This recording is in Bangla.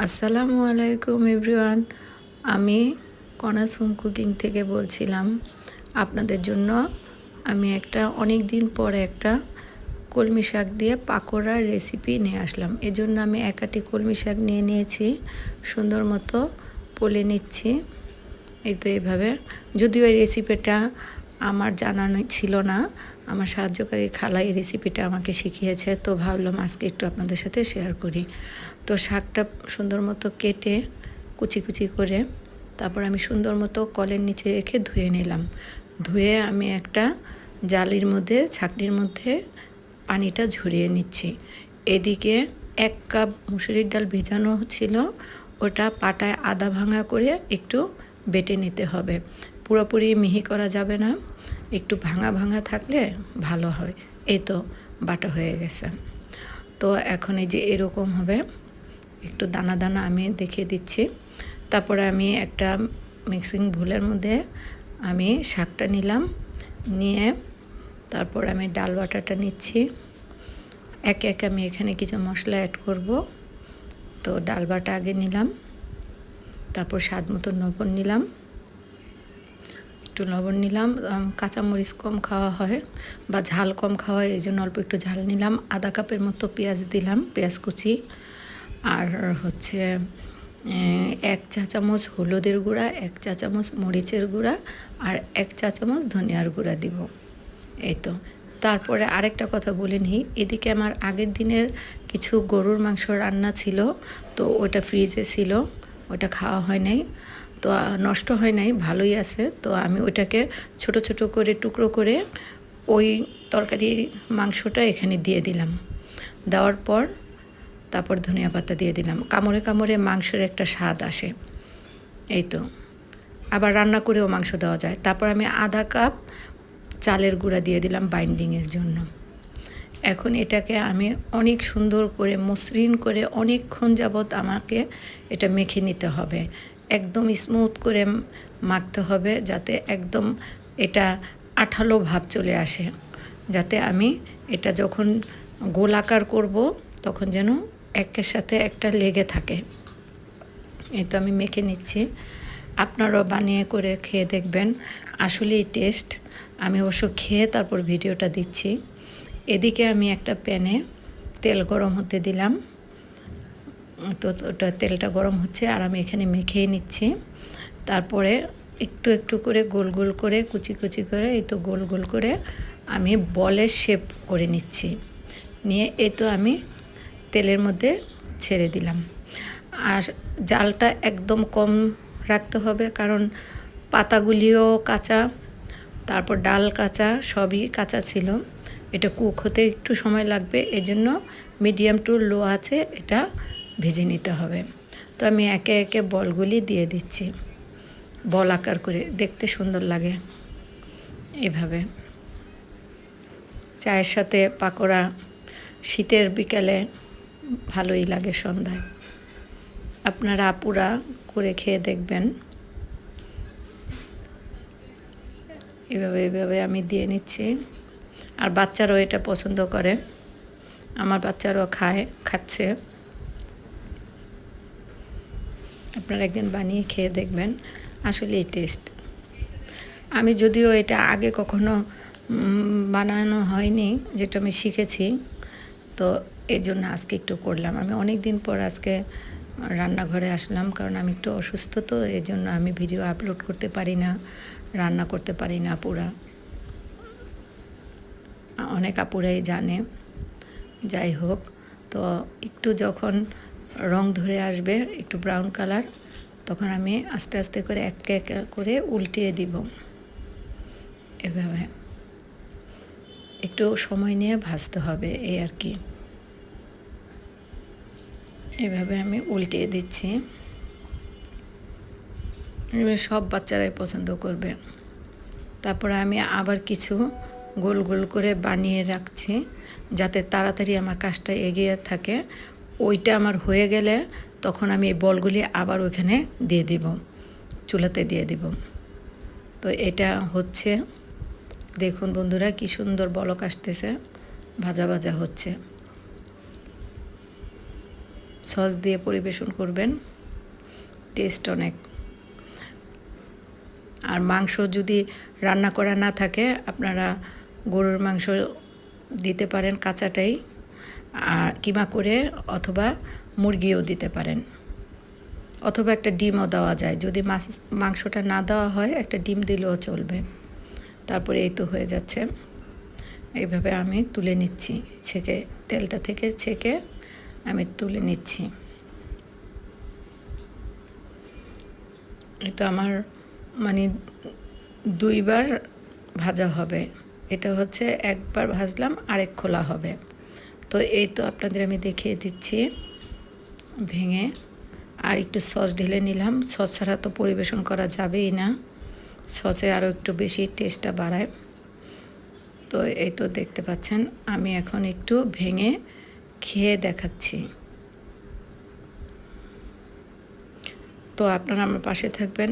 আসসালামু আলাইকুম এভরিওয়ান। আমি কনাস হোম কুকিং থেকে বলছিলাম, আপনাদের জন্য আমি একটা অনেক দিন পরে একটা কলমি শাক দিয়ে পাকোড়ার রেসিপি নিয়ে আসলাম। এজন্য আমি একাটি কলমি শাক নিয়ে নিয়েছি, সুন্দর মতো পলে নিচ্ছি। এই তো এইভাবে যদিও এই রেসিপিটা আমার জানা ছিল না। আমার সাহায্যকারী খালা এই রেসিপিটা আমাকে শিখিয়েছে। তো ভাবলাম আজকে একটু আপনাদের সাথে শেয়ার করি। তো শাকটা সুন্দর মতো কেটে কুচি কুচি করে তারপর আমি সুন্দর মতো কলের নিচে রেখে ধুয়ে নিলাম। ধুয়ে আমি একটা জালির মধ্যে, ছাকনির মধ্যে পানিটা ঝরিয়ে নিচ্ছি। এদিকে এক কাপ মুসুরির ডাল ভেজানো ছিল। ওটা পাটায় আদা ভাঙা করে একটু বেটে নিতে হবে। পুরোপুরি মিহি করা যাবে না। একটু ভাঙা ভাঙা থাকলে ভালো হয়। এই তো বাটা হয়ে গেছে। তো এখন এই যে এরকম হবে, একটু দানা দানা আমি দেখিয়ে দিচ্ছি। তারপরে আমি একটা মিক্সিং ভুলের মধ্যে আমি শাকটা নিলাম, নিয়ে তারপর আমি ডাল বাটাটা নিচ্ছি। একে একে আমি এখানে কিছু মশলা অ্যাড করব। তো ডাল বাটা আগে নিলাম, তারপর স্বাদ মতো লবণ নিলাম। একটু লবণ নিলাম কাঁচামরিচ কম খাওয়া হয় বা ঝাল কম খাওয়া হয় এই জন্য অল্প একটু ঝাল নিলাম। আধা কাপের মতো পেঁয়াজ দিলাম, পেঁয়াজ কুচি। আর হচ্ছে এক চা চামচ হলুদের গুঁড়া, এক চা চামচ মরিচের গুঁড়া আর এক চা চামচ ধনিয়ার গুঁড়া দিব। এই তো। তারপরে আরেকটা কথা বলে নিই, এদিকে আমার আগের দিনের কিছু গরুর মাংস রান্না ছিল, তো ওটা ফ্রিজে ছিল, ওটা খাওয়া হয় নাই। তো নষ্ট হয় নাই, ভালোই আছে। তো আমি ওইটাকে ছোট ছোট করে, টুকরো করে ওই তরকারির মাংসটা এখানে দিয়ে দিলাম। দেওয়ার পর তারপর ধনিয়া পাতা দিয়ে দিলাম। কামড়ে কামড়ে মাংসের একটা স্বাদ আসে। এই তো। আবার রান্না করেও মাংস দেওয়া যায়। তারপর আমি আধা কাপ চালের গুঁড়া দিয়ে দিলাম বাইন্ডিংয়ের জন্য। এখন এটাকে আমি অনেক সুন্দর করে, মসৃণ করে অনেকক্ষণ যাবৎ আমাকে এটা মেখে নিতে হবে। একদম স্মুথ করে মাখতে হবে যাতে একদম এটা আঠালো ভাব চলে আসে। যাতে আমি এটা যখন গোলাকার করব, তখন যেন একের সাথে একটা লেগে থাকে। এই তো আমি মেখে নিচ্ছি। আপনারাও বানিয়ে করে খেয়ে দেখবেন। আসলেই টেস্ট আমি অবশ্য খেয়ে তারপর ভিডিওটা দিচ্ছি। এদিকে আমি একটা প্যানে তেল গরম হতে দিলাম। তো ওটা তেলটা গরম হচ্ছে আর আমি এখানে মেখেই নিচ্ছি। তারপরে একটু একটু করে গোল গোল করে, কুচি কুচি করে, এই তো গোল গোল করে আমি বলের শেপ করে নিচ্ছি। নিয়ে এই তো আমি তেলের মধ্যে ছেড়ে দিলাম। আর জালটা একদম কম রাখতে হবে কারণ পাতাগুলিও কাঁচা, তারপর ডাল কাঁচা, সবই কাঁচা ছিল। এটা কুক হতে একটু সময় লাগবে, এজন্য মিডিয়াম টু লো আছে, এটা ভেজে নিতে হবে। তো আমি একে একে বলগুলি দিয়ে দিচ্ছি। বল আকার করে, দেখতে সুন্দর লাগে। এভাবে। চায়ের সাথে পাকোড়া শীতের বিকালে ভালোই লাগে সন্ধ্যায়। আপনারা আপুরা করে খেয়ে দেখবেন। এভাবে এভাবে আমি দিয়ে নিচ্ছি। আর বাচ্চারাও এটা পছন্দ করে। আমার বাচ্চারাও খায়, খাচ্ছে। আপনারা একদিন বানিয়ে খেয়ে দেখবেন আসলে এই টেস্ট আমি যদিও এটা আগে কখনো বানানো হয়নি, যেটা আমি শিখেছি, তো এই জন্য আজকে একটু করলাম। আমি অনেক দিন পর আজকে রান্নাঘরে আসলাম, কারণ আমি একটু অসুস্থ তো এই জন্য আমি ভিডিও আপলোড করতে পারি না, রান্না করতে পারি না পুরা অনেক আপুরাই জানে। যাই হোক, তো একটু যখন রং ধরে আসবে একটু ব্রাউন কালার তখন আমি আস্তে আস্তে করে এক এক করে উল্টিয়ে দিব। এভাবে। একটু সময় নিয়ে ভাজতে হবে, এই আর কি। এভাবে আমি উল্টিয়ে দিচ্ছি। সব বাচ্চারাই পছন্দ করবে। তারপরে আমি আবার কিছু গোল গোল করে বানিয়ে রাখছি, যাতে তাড়াতাড়ি আমার কাজটা এগিয়ে থাকে। ওইটা আমার হয়ে গেলে তখন আমি এই বলগুলি আবার ওইখানে দিয়ে দিব, চুলাতে দিয়ে দিব। তো এটা হচ্ছে, দেখুন বন্ধুরা কি সুন্দর বলক আসতেছে, ভাজা ভাজা হচ্ছে। সস দিয়ে পরিবেশন করবেন, টেস্ট অনেক। আর মাংস যদি রান্না করা না থাকে, আপনারা গরুর মাংস দিতে পারেন কাঁচাটাই। আর কিমা করে অথবা মুরগিও দিতে পারেন। অথবা একটা ডিমও দেওয়া যায়। যদি মাছ, মাংসটা না দেওয়া হয়, একটা ডিম দিলেও চলবে। তারপরে এই তো হয়ে যাচ্ছে। এইভাবে আমি তুলে নিচ্ছি। ছেঁকে, তেলটা থেকে ছেঁকে আমি তুলে নিচ্ছি। এটা আমার মানে দুইবার ভাজা হবে। এটা হচ্ছে একবার ভাজলাম, আরেক খোলা হবে। তো এই তো আপনাদের আমি দেখিয়ে দিচ্ছি। ভেঙে আর একটু সস ঢেলে নিলাম। সস ছাড়া তো পরিবেশন করা যাবেই না। সসে আরও একটু বেশি টেস্টটা বাড়ায়। তো এই তো দেখতে পাচ্ছেন, আমি এখন একটু ভেঙে খেয়ে দেখাচ্ছি। তো আপনারা আমার পাশে থাকবেন।